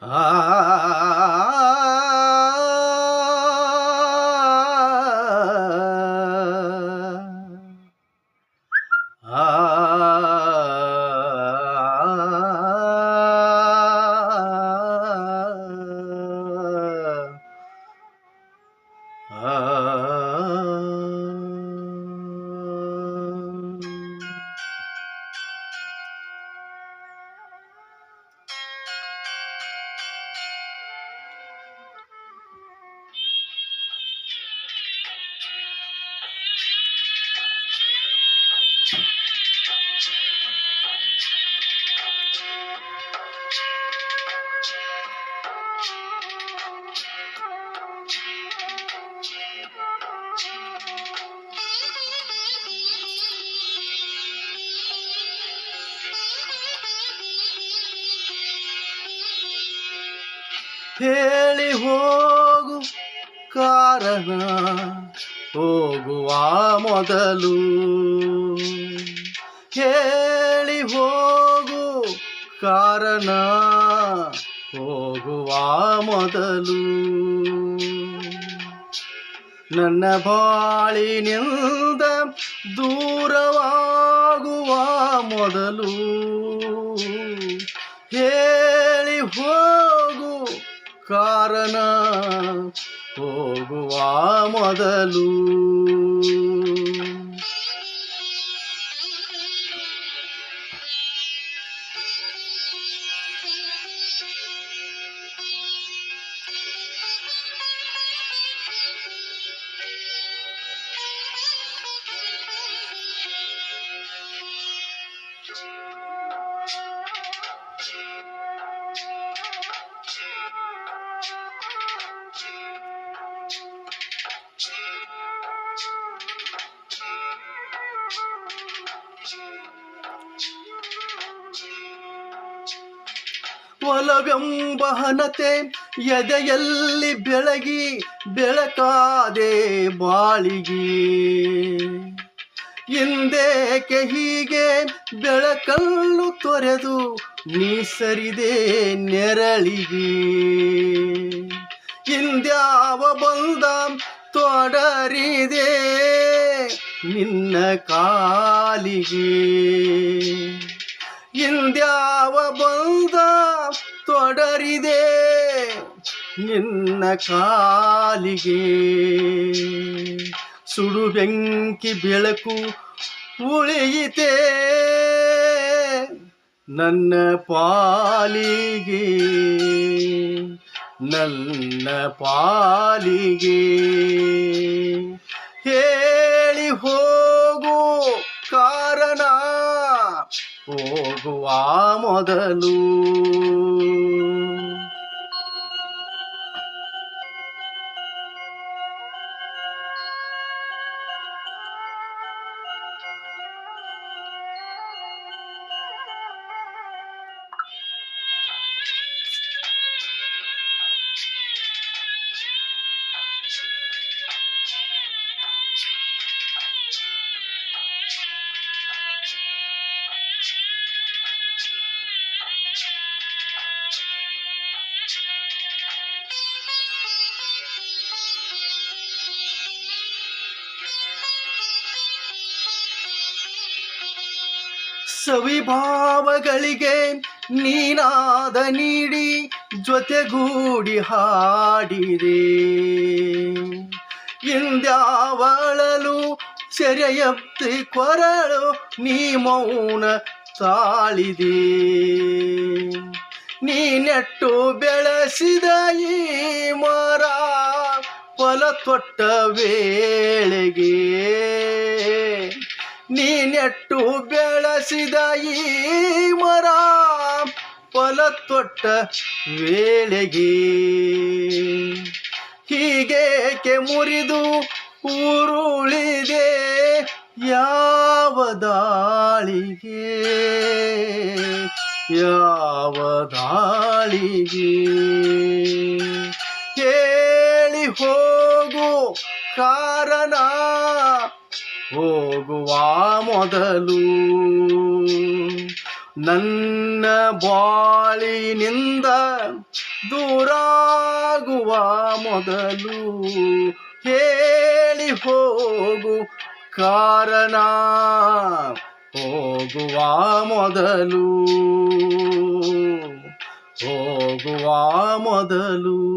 啊 ಹೇಳಿ ಹೋಗು ಕಾರಣ ಹೋಗುವ ಮೊದಲು ಕೇಳಿ ಹೋಗು ಕಾರಣ. ಹೋಗುವ ಮೊದಲು ನನ್ನ ಬಾಳಿನಿಂದ ದೂರವಾಗುವ ಮೊದಲು ಹೇಳಿ ಹೋಗು ಕಾರಣ. ಹೋಗುವ ಮೊದಲು ಒಲವೆಂಬ ಹನತೆ ಎದೆಯಲ್ಲಿ ಬೆಳಗಿ ಬೆಳಕಾದೆ ಬಾಳಿಗೆ. ಹಿಂದೇಕೆ ಹೀಗೆ ಬೆಳಕಲ್ಲು ತೊರೆದು ನೀ ಸರಿದೆ ನೆರಳಿಗೆ. ಹಿಂದ್ಯಾವ ಬಂದ ತೊಡರಿದೆ ನಿನ್ನ ಕಾಲಿಗೆ. ಹಿಂದ್ಯಾವ ಬಂದ ತೊಡರಿದೆ ನಿನ್ನ ಕಾಲಿಗೆ. ಸುಡು ಬೆಂಕಿ ಬೆಳಕು ಉಳಿಯಿತೆ ನನ್ನ ಪಾಲಿಗೆ. ನನ್ನ ಪಾಲಿಗೆ. ಹೇಳಿ ಹೋಗು ಕಾರಣ. ಹೋಗುವ ಮೊದಲು ಸವಿಭಾವಗಳಿಗೆ ನೀನಾದ ನೀಡಿ ಜೊತೆಗೂಡಿ ಹಾಡಿದೆ. ಇಂದ್ಯಾವಳಲು ಸೆರೆಯಪ್ತಿ ಕೊರಳು ನೀ ಮೌನ ತಾಳಿದೆ. ನೀ ನೆಟ್ಟು ಬೆಳೆಸಿದ ಈ ಮರ ಫಲ ತೊಟ್ಟ ವೇಳೆಗೆ. ನೀ ನೆಟ್ಟು ಬೆಳೆಸಿದ ಈ ಮರ ಫಲ ತೊಟ್ಟ ವೇಳೆಗೆ. ಹೀಗೇಕೆ ಮುರಿದು ಉರುಳಿದೆ ಯಾವ ದಾಳಿಗೆ? ಯಾವ ದಾಳಿಗೆ? ಕೇಳಿ ಹೋಗು ಕಾರಣ ಹೋಗುವ ಮೊದಲು. ನನ್ನ ಬಾಳಿನಿಂದ ದೂರಾಗುವ ಮೊದಲು ಹೇಳಿ ಹೋಗು ಕಾರಣ. ಹೋಗುವ ಮೊದಲು. ಹೋಗುವ ಮೊದಲು.